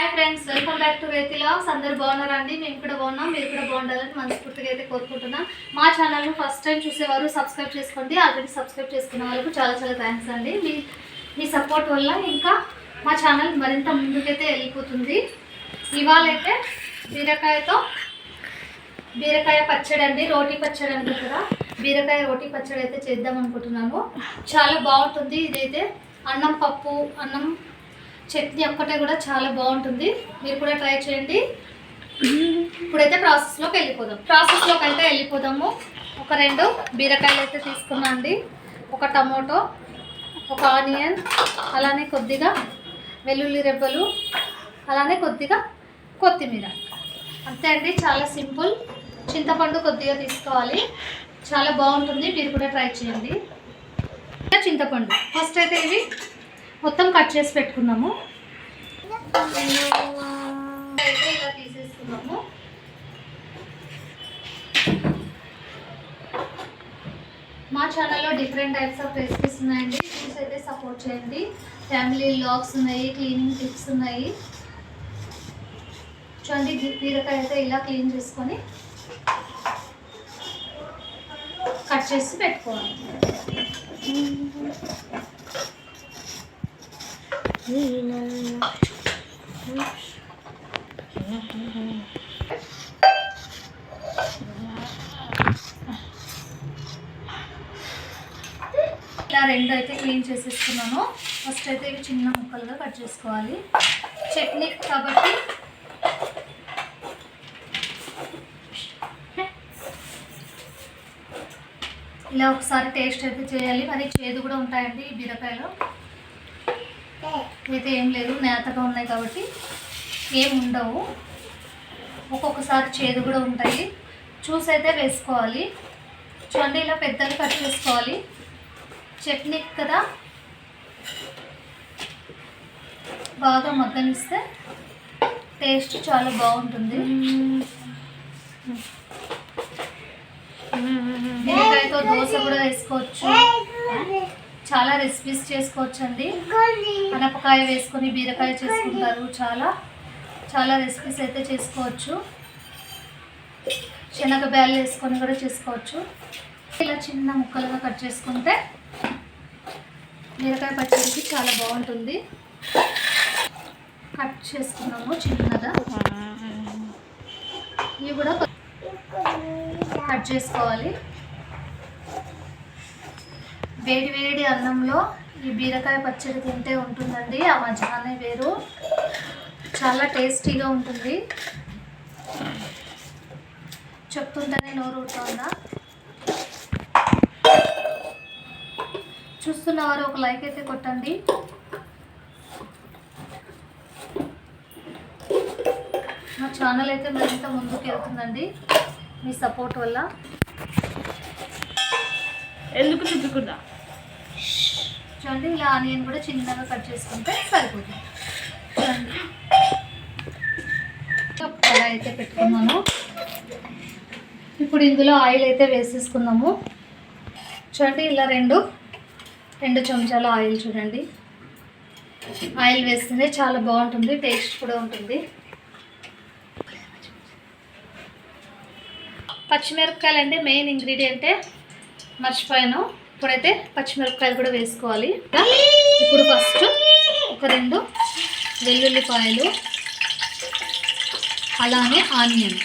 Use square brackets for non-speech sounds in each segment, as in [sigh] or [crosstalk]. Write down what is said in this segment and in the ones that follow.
Hi friends welcome back to Reethi logs అందరు బాగున్నారండి? మేము కూడా బాగున్నాం. మీరు కూడా బాగుండాలని మనస్ఫూర్తిగా అయితే కోరుకుంటున్నాం. మా ఛానల్ను ఫస్ట్ టైం చూసేవారు సబ్స్క్రైబ్ చేసుకోండి. ఆల్రెడీ సబ్స్క్రైబ్ చేసుకున్న వాళ్ళకు చాలా చాలా థ్యాంక్స్ అండి. మీ మీ సపోర్ట్ వల్ల ఇంకా మా ఛానల్ మరింత ముందుకైతే వెళ్ళిపోతుంది. ఇవాళ అయితే బీరకాయతో బీరకాయ పచ్చడి అండి రోటీ పచ్చడి అంటారు కదా. బీరకాయ రోటీ పచ్చడి అయితే చేద్దాం అనుకుంటున్నాము. చాలా బాగుంటుంది. ఇదైతే అన్నం పప్పు అన్నం చట్నీ ఒక్కటే కూడా చాలా బాగుంటుంది. మీరు కూడా ట్రై చేయండి. ఇప్పుడైతే ప్రాసెస్లోకి వెళ్ళిపోదాం. ప్రాసెస్లోకి అయితే వెళ్ళిపోదాము. ఒక రెండు బీరకాయలు అయితే తీసుకున్నా అండి. ఒక టమోటో ఒక ఆనియన్ అలానే కొద్దిగా వెల్లుల్లి రెబ్బలు అలానే కొద్దిగా కొత్తిమీర. అంతే అండి. చాలా సింపుల్. చింతపండు కొద్దిగా తీసుకోవాలి. చాలా బాగుంటుంది. మీరు కూడా ట్రై చేయండి. ఇంకా చింతపండు. ఫస్ట్ అయితే ఇవి మొత్తం కట్ చేసి పెట్టుకున్నాము. అయితే ఇలా తీసేసుకున్నాము మా ఛానల్లో డిఫరెంట్ టైప్స్ ఆఫ్ రెసిపీస్ ఉన్నాయండి. ప్లీజ్ అయితే సపోర్ట్ చేయండి. ఫ్యామిలీ లాగ్స్ ఉన్నాయి క్లీనింగ్ టిప్స్ ఉన్నాయి. చూడండి బీరకాయ అయితే ఇలా క్లీన్ చేసుకొని కట్ చేసి పెట్టుకోవాలి. ఇలా రెండు అయితే క్లీన్ చేసేసుకున్నాను. ఫస్ట్ అయితే ఇవి చిన్న ముక్కలుగా కట్ చేసుకోవాలి. చట్నీ కాబట్టి ఇలా ఒకసారి టేస్ట్ అయితే చేయాలి. మరి చేదు కూడా ఉంటాయండి ఈ బీరకాయలో. అయితే ఏం లేదు నేతగా ఉన్నాయి కాబట్టి ఏం ఉండవు ఒక్కొక్కసారి చేదు కూడా ఉంటాయి చూసి అయితే వేసుకోవాలి చూడండి ఇలా పెద్దగా కట్ చేసుకోవాలి చట్నీ కదా బాగా మగ్గనిస్తే టేస్ట్ చాలా బాగుంటుంది దోశ కూడా వేసుకోవచ్చు చాలా రెసిపీస్ చేసుకోవచ్చు అండి అనపకాయ వేసుకొని బీరకాయ చేసుకుంటారు చాలా. చాలా రెసిపీస్ అయితే చేసుకోవచ్చు. శనగ బ్యాలు వేసుకొని కూడా చేసుకోవచ్చు. ఇలా చిన్న ముక్కలుగా కట్ చేసుకుంటే బీరకాయ పచ్చడికి చాలా బాగుంటుంది. కట్ చేసుకున్నాము చిన్నగా. ఇవి కూడా కట్ చేసుకోవాలి. వేడి వేడి అన్నంలో ఈ బీరకాయ పచ్చడి తింటే ఉంటుందండి. ఆ మజానే వేరు. చాలా టేస్టీగా ఉంటుంది. చెప్తుంటేనే నోరు ఊరుతోందా? చూస్తున్నవారు ఒక లైక్ అయితే కొట్టండి. మా ఛానల్ అయితే మరింత ముందుకు వెళ్తుందండి. మీ సపోర్ట్ వల్ల. ఎందుకు చుట్టుకున్నా చూడండి ఇలా ఆనియన్ కూడా చిన్నగా కట్ చేసుకుంటే సరిపోతుంది. చూడండి అలా అయితే పెట్టుకున్నాను. ఇప్పుడు ఇందులో ఆయిల్ అయితే వేసేసుకుందాము. చూడండి ఇలా రెండు రెండు చెంచాల ఆయిల్ చూడండి. ఆయిల్ వేస్తేనే చాలా బాగుంటుంది టేస్ట్ కూడా ఉంటుంది. పచ్చిమిరపకాయలు అండి మెయిన్ ఇంగ్రీడియంటే మర్చిపోయాను. ఇప్పుడైతే పచ్చిమిరపకాయలు కూడా వేసుకోవాలి. ఇప్పుడు ఫస్ట్ ఒక రెండు వెల్లుల్లిపాయలు అలానే ఆనియన్.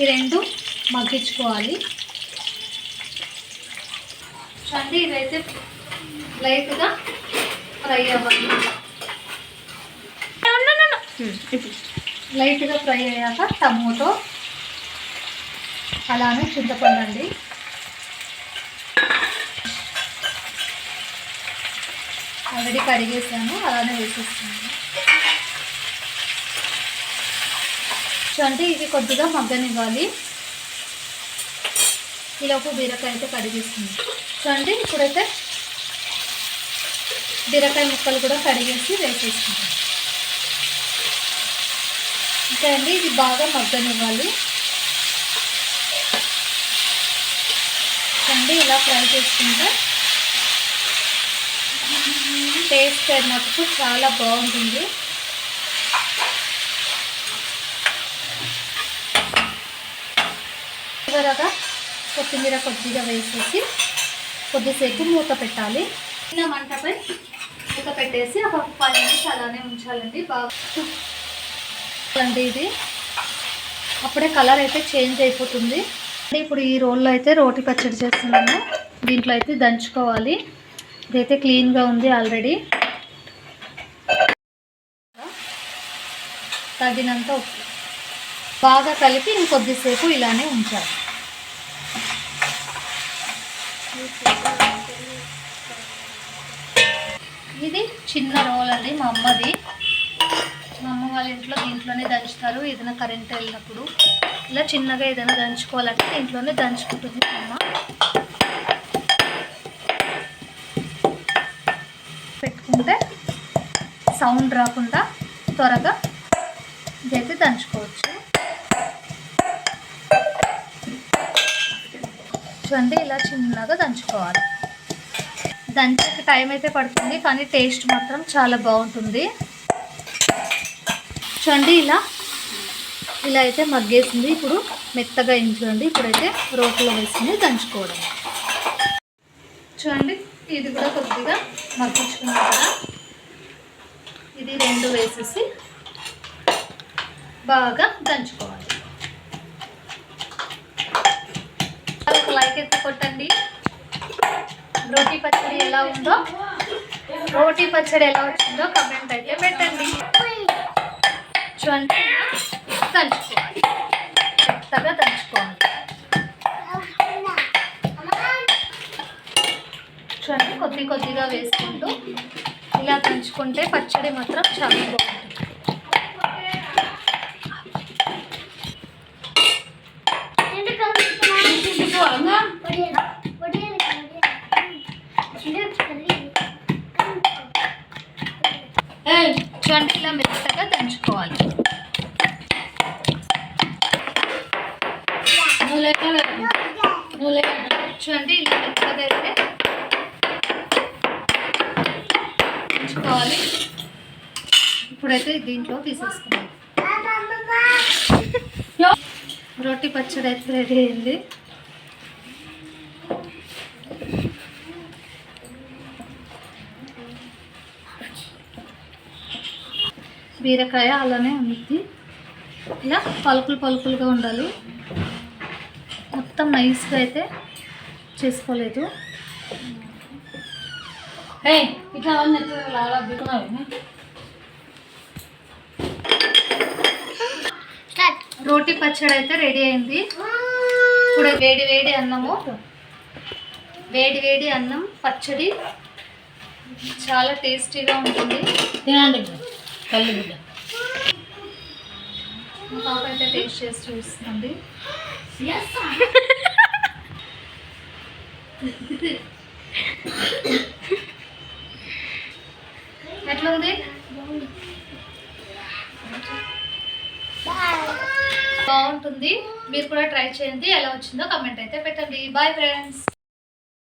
ఈ రెండు మగ్గించుకోవాలి. చూడండి ఇదైతే లైట్గా ఫ్రై అవ్వాలి. లైట్గా ఫ్రై అయ్యాక టమోటో అలానే చింతపండు అండి ఆల్రెడీ కడిగేసాను అలానే వేసేస్తాను చూడండి ఇది కొద్దిగా మగ్గనివ్వాలి. ఈలోపు బీరకాయ అయితే కడిగేస్తుంది చూడండి ఇప్పుడైతే బీరకాయ ముక్కలు కూడా కడిగేసి వేసేసుకుంటాం ఇంకా అండి ఇది బాగా మగ్గనివ్వాలి. అండి ఇలా ఫ్రై చేసుకుంటే టేస్ట్ మటుకు చాలా బాగుంటుంది. చివరగా కొత్తిమీర కొద్దిగా వేసేసి కొద్దిసేపు మూత పెట్టాలి. చిన్న మంటపై మూత పెట్టేసి ఒక ఫైవ్ నిమిషాలు అలానే ఉంచాలండి. బాగా ఇది. అప్పుడే కలర్ అయితే చేంజ్ అయిపోతుంది. ఇప్పుడు ఈ రోల్లో అయితే రోటి పచ్చడి చేస్తున్నాము దీంట్లో అయితే దంచుకోవాలి. ఇదైతే క్లీన్గా ఉంది ఆల్రెడీ. తగినంత ఉప్పు. బాగా కలిపి ఇంకొద్దిసేపు ఇలానే ఉంచాలి. ఇది చిన్న రోల్ అండి మా అమ్మది. మా అమ్మ వాళ్ళ ఇంట్లో దీంట్లోనే దంచుతారు. ఏదైనా కరెంట్ వెళ్ళినప్పుడు. ఇలా చిన్నగా ఏదైనా దంచుకోవాలంటే దీంట్లోనే దంచుకుంటుంది అమ్మ. పెట్టుకుంటే సౌండ్ రాకుండా త్వరగా ఇదైతే దంచుకోవచ్చు. చూడండి ఇలా చిన్నగా దంచుకోవాలి. దంచే టైం అయితే పడుతుంది కానీ టేస్ట్ మాత్రం చాలా బాగుంటుంది. చూడండి ఇలా ఇలా అయితే మగ్గేసింది. ఇప్పుడు మెత్తగా అయింది చూడండి. ఇప్పుడైతే రోట్లో వేసుకుని దంచుకోవడం చూడండి ఇది కూడా కొద్దిగా మగ్గించుకున్నాం కదా. ఇది రెండు వేసేసి బాగా దంచుకోవాలి. ఒక లైక్ అయితే కొట్టండి. రోటీ పచ్చడి ఎలా ఉందో రోటీ పచ్చడి ఎలా వచ్చిందో కమెంట్ అయితే పెట్టండి. చూడండి. దంచుకోవాలి మెత్తగా దంచుకోవాలి చూడండి కొద్ది కొద్దిగా వేసుకుంటూ ఇలా దంచుకుంటే పచ్చడి మాత్రం చాలా బాగుంటుంది. చూడండి ఇలా మెత్తగా దంచుకోవాలి చూడండి ఇలా మెత్తగా అయితే దంచుకోవాలి ఇప్పుడైతే దీంట్లో తీసేసుకున్నాం [laughs] రొట్టి పచ్చడి అయితే రెడీ అయింది. బీరకాయ అలానే ఉంది. ఇలా పలుకులు పలుకులుగా ఉండాలి. మొత్తం నైస్గా అయితే చేసుకోలేదు. ఇట్లా అలా రోటి పచ్చడి అయితే రెడీ అయింది. ఇప్పుడు వేడి వేడి అన్నము. వేడి వేడి అన్నం పచ్చడి. చాలా టేస్టీగా ఉంటుంది. తినండి కళ్ళు పాప అయితే టేస్ట్ చేసి చూస్తుంది. ఎట్లా ఉంది? బాగుంటుంది. మీరు కూడా ట్రై చేయండి. ఎలా వచ్చిందో కమెంట్ అయితే పెట్టండి. Bye friends